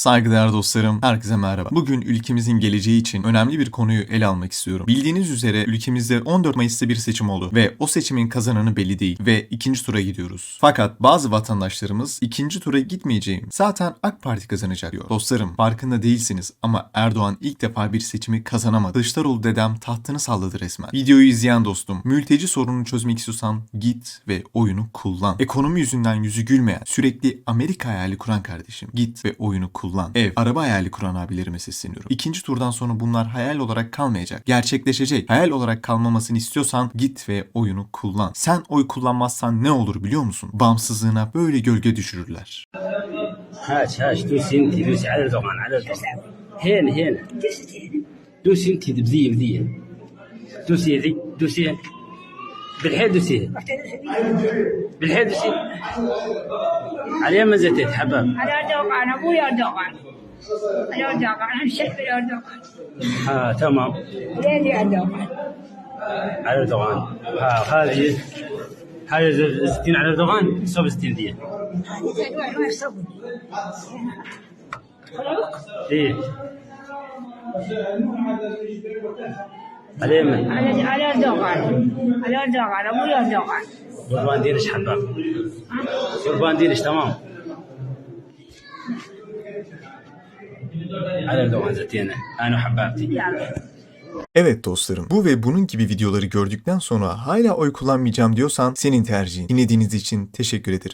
Saygıdeğer dostlarım, herkese merhaba. Bugün ülkemizin geleceği için önemli bir konuyu ele almak istiyorum. Bildiğiniz üzere ülkemizde 14 Mayıs'ta bir seçim oldu ve o seçimin kazananı belli değil ve ikinci tura gidiyoruz. Fakat bazı vatandaşlarımız ikinci tura gitmeyeceğim, zaten AK Parti kazanacak diyor. Dostlarım farkında değilsiniz ama Erdoğan ilk defa bir seçimi kazanamadı. Kılıçdaroğlu dedem tahtını salladı resmen. Videoyu izleyen dostum, mülteci sorununu çözmek istiyorsan git ve oyunu kullan. Ekonomi yüzünden yüzü gülmeyen, sürekli Amerika hayali kuran kardeşim, git ve oyunu kullan Ev, araba hayali kuran abilerime sesleniyorum. İkinci turdan sonra bunlar hayal olarak kalmayacak. Gerçekleşecek. Hayal olarak kalmamasını istiyorsan git ve oyunu kullan. Sen oy kullanmazsan ne olur biliyor musun? Bağımsızlığına böyle gölge düşürürler. هاش هاش دوسي انت دوسي على الدوغان على الدوغان هنا هنا دوسي انت بذيه بذيه دوسي ذي دوسي بالحيدوسي بالحيدوسي على ما زيت حباب على اردوغان ابويا اردوغان على دوقان الشيخ دوقان ها آه، تمام. ليلي دوقان. على اردوغان ها هذه هذه 60 على دوقان 67 دي إيه. على ما على على دوقان على دوقان ابويا دوقان قربان دينش حباب قربان دينش تمام على الدوغان زتينه انا وحبابتي يلا Evet dostlarım, bu ve bunun gibi videoları gördükten sonra hala oy kullanmayacağım diyorsan senin tercihin. Dinlediğiniz için teşekkür ederim.